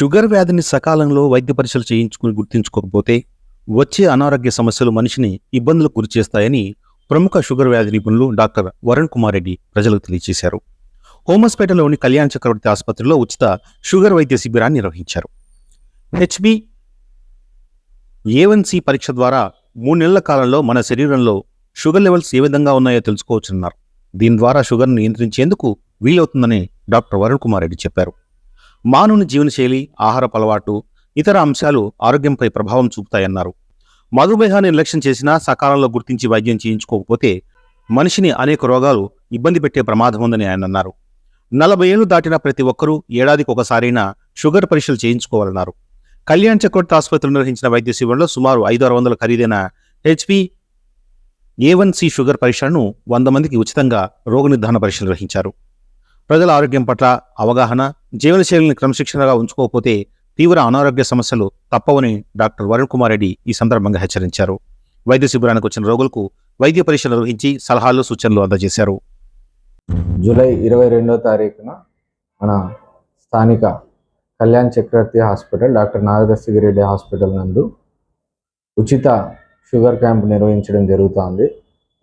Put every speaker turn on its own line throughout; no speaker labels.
Sugar వ్యాధిని సకాలంలో వైద్య పరీక్షలు చేయించుకుని గుర్తించుకోకపోతే వచ్చే అనారోగ్య సమస్యలు మనిషిని ఇబ్బందులకు గురిచేస్తాయని ప్రముఖ షుగర్ వ్యాధి నిపుణులు డాక్టర్ వరుణ్ కుమార్ రెడ్డి ప్రజలకు తెలియజేశారు. హోమస్పేటలోని కళ్యాణ్ చక్రవర్తి ఆసుపత్రిలో ఉచిత షుగర్ వైద్య శిబిరాన్ని నిర్వహించారు. హెచ్బి ఏవన్సి పరీక్ష ద్వారా మూడు నెలల కాలంలో మన శరీరంలో షుగర్ లెవెల్స్ ఏ విధంగా ఉన్నాయో తెలుసుకోవచ్చున్నారు. దీని ద్వారా షుగర్ను నియంత్రించేందుకు వీలవుతుందని డాక్టర్ వరుణ్ కుమార్ రెడ్డి చెప్పారు. మానవుని జీవనశైలి ఆహారపు అలవాటు ఇతర అంశాలు ఆరోగ్యంపై ప్రభావం చూపుతాయన్నారు. మధుమేహాన్ని నిర్లక్ష్యం చేసినా సకాలంలో గుర్తించి వైద్యం చేయించుకోకపోతే మనిషిని అనేక రోగాలు ఇబ్బంది పెట్టే ప్రమాదం ఉందని ఆయన అన్నారు. నలభై ఏళ్ళు దాటిన ప్రతి ఒక్కరూ ఏడాదికి ఒకసారైనా షుగర్ పరీక్షలు చేయించుకోవాలన్నారు. కళ్యాణ్ చక్రవర్తి ఆసుపత్రిలో నిర్వహించిన వైద్య శిబిరంలో సుమారు ఐదు ఆరు వందల ఖరీదైన హెచ్పి ఏ సి షుగర్ పరీక్షలను వంద మందికి ఉచితంగా రోగ నిర్ధారణ పరీక్షలు నిర్వహించారు. ప్రజల ఆరోగ్యం పట్ల అవగాహన జీవనశైలిని క్రమశిక్షణగా ఉంచుకోకపోతే తీవ్ర అనారోగ్య సమస్యలు తప్పవని డాక్టర్ వరుణ్ కుమార్ రెడ్డి ఈ సందర్భంగా హెచ్చరించారు. వైద్య శిబిరానికి వచ్చిన రోగులకు వైద్య పరీక్షలు నిర్వహించి సలహాలు సూచనలు అందజేశారు.
జూలై ఇరవై రెండో తారీఖున మన స్థానిక Kalyan Chakravarthi hospital doctor Nagadarshigireddy hospital నందు ఉచిత షుగర్ క్యాంప్ నిర్వహించడం జరుగుతోంది.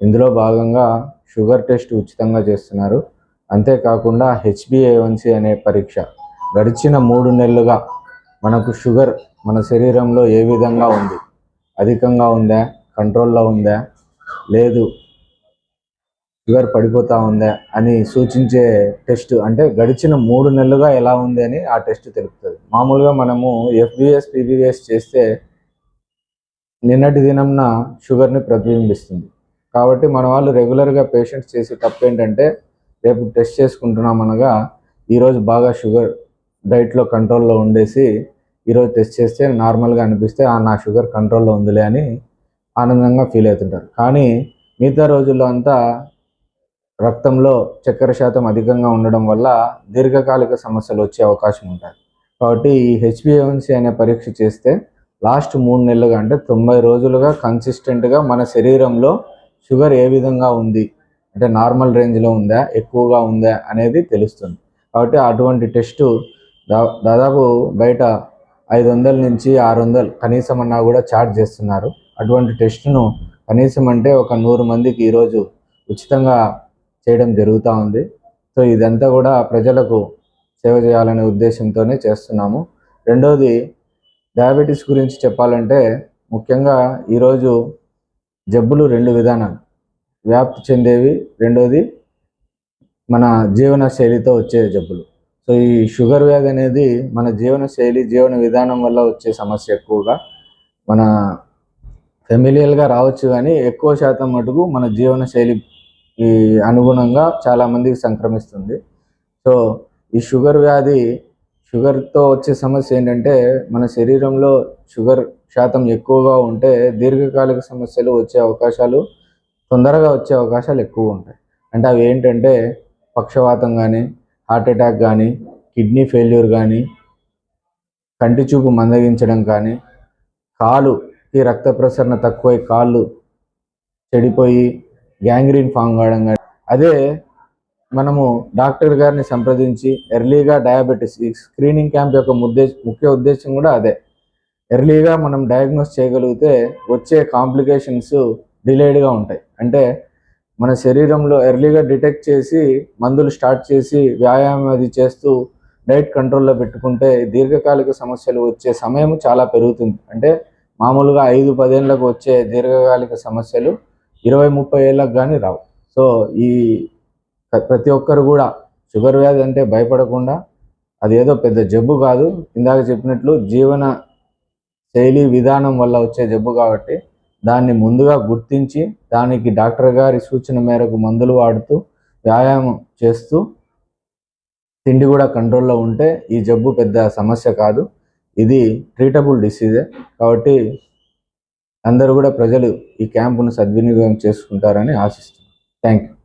ఇందులో భాగంగా షుగర్ టెస్ట్ ఉచితంగా చేస్తున్నారు. అంతేకాకుండా హెచ్బిఏవన్సీ అనే పరీక్ష గడిచిన మూడు నెలలుగా మనకు షుగర్ మన శరీరంలో ఏ విధంగా ఉంది? అధికంగా ఉందా? కంట్రోల్లో ఉందా? లేదు. షుగర్ పడిపోతా ఉందా? అని సూచించే టెస్ట్ అంటే గడిచిన మూడు నెలలుగా ఎలా ఉంది అని ఆ టెస్ట్ తెలుపుతుంది. మామూలుగా మనము ఎఫ్బిఎస్ పీబీఎస్ చేస్తే నిన్నటి దినంన షుగర్ని ప్రతిబింబిస్తుంది. కాబట్టి మన వాళ్ళు రెగ్యులర్గా పేషెంట్స్ చేసే తప్పు ఏంటంటే రేపు టెస్ట్ చేసుకుంటున్నాం అనగా ఈరోజు బాగా షుగర్ డైట్లో కంట్రోల్లో ఉండేసి ఈరోజు టెస్ట్ చేస్తే నార్మల్గా అనిపిస్తే "ఆ, నా షుగర్ కంట్రోల్లో ఉందిలే అని ఆనందంగా ఫీల్ అవుతుంటారు. కానీ మిగతా రోజుల్లో అంతా రక్తంలో చక్కెర శాతం అధికంగా ఉండడం వల్ల దీర్ఘకాలిక సమస్యలు వచ్చే అవకాశం ఉంటుంది. కాబట్టి ఈ హెచ్బిఎన్సి అనే పరీక్ష చేస్తే లాస్ట్ మూడు నెలలుగా అంటే తొంభై రోజులుగా కన్సిస్టెంట్గా మన శరీరంలో షుగర్ ఏ విధంగా ఉంది అంటే నార్మల్ రేంజ్లో ఉందా ఎక్కువగా ఉందా అనేది తెలుస్తుంది. కాబట్టి అటువంటి టెస్టు దా దాదాపు బయట ఐదు వందల నుంచి ఆరు వందలు కనీసం అన్నా కూడా ఛార్జ్ చేస్తున్నారు. అటువంటి టెస్ట్ను కనీసం అంటే ఒక నూరు మందికి ఈరోజు ఉచితంగా చేయడం జరుగుతూ ఉంది. సో ఇదంతా కూడా ప్రజలకు సేవ చేయాలనే ఉద్దేశంతోనే చేస్తున్నాము. రెండవది డయాబెటీస్ గురించి చెప్పాలంటే ముఖ్యంగా ఈరోజు జబ్బులు రెండు విధానాలు. వ్యాప్తి చెందేవి. రెండోది మన జీవన శైలితో వచ్చే జబ్బులు. సో ఈ షుగర్ వ్యాధి అనేది మన జీవన శైలి జీవన విధానం వల్ల వచ్చే సమస్య ఎక్కువగా మన ఫెమిలియల్గా రావచ్చు కానీ ఎక్కువ శాతం మటుకు మన జీవన శైలి ఈ అనుగుణంగా చాలామందికి సంక్రమిస్తుంది. సో ఈ షుగర్ వ్యాధి షుగర్తో వచ్చే సమస్య ఏంటంటే మన శరీరంలో షుగర్ శాతం ఎక్కువగా ఉంటే దీర్ఘకాలిక సమస్యలు వచ్చే అవకాశాలు తొందరగా వచ్చే అవకాశాలు ఎక్కువ ఉంటాయి. అంటే అవి ఏంటంటే పక్షవాతం కానీ హార్ట్ అటాక్ కానీ కిడ్నీ ఫెయిల్యూర్ కానీ కంటి చూపు మందగించడం కానీ కాలుకి రక్త ప్రసరణ తక్కువై కాళ్ళు చెడిపోయి గ్యాంగ్రీన్ ఫామ్ కావడం కానీ అదే మనము డాక్టర్ గారిని సంప్రదించి ఎర్లీగా డయాబెటీస్ ఈ స్క్రీనింగ్ క్యాంప్ యొక్క ముద్దే ముఖ్య ఉద్దేశం కూడా అదే. ఎర్లీగా మనం డయాగ్నోస్ చేయగలిగితే వచ్చే కాంప్లికేషన్స్ డిలేడ్గా ఉంటాయి. అంటే మన శరీరంలో ఎర్లీగా డిటెక్ట్ చేసి మందులు స్టార్ట్ చేసి వ్యాయామం అది చేస్తూ డైట్ కంట్రోల్లో పెట్టుకుంటే దీర్ఘకాలిక సమస్యలు వచ్చే సమయం చాలా పెరుగుతుంది. అంటే మామూలుగా ఐదు పదేళ్ళకు వచ్చే దీర్ఘకాలిక సమస్యలు ఇరవై ముప్పై ఏళ్ళకు కానీ రావు. సో ఈ ప్రతి ఒక్కరు కూడా షుగర్ వ్యాధి అంటే భయపడకుండా అది ఏదో పెద్ద జబ్బు కాదు. ఇందాక చెప్పినట్లు జీవన శైలి విధానం వల్ల వచ్చే జబ్బు కాబట్టి దాన్ని ముందుగా గుర్తించి దానికి డాక్టర్ గారి సూచన మేరకు మందులు వాడుతూ వ్యాయామం చేస్తూ తిండి కూడా కంట్రోల్లో ఉంటే ఈ జబ్బు పెద్ద సమస్య కాదు. ఇది ట్రీటబుల్ డిసీజే. కాబట్టి అందరూ కూడా ప్రజలు ఈ క్యాంపును సద్వినియోగం చేసుకుంటారని ఆశిస్తున్నాను థ్యాంక్ యూ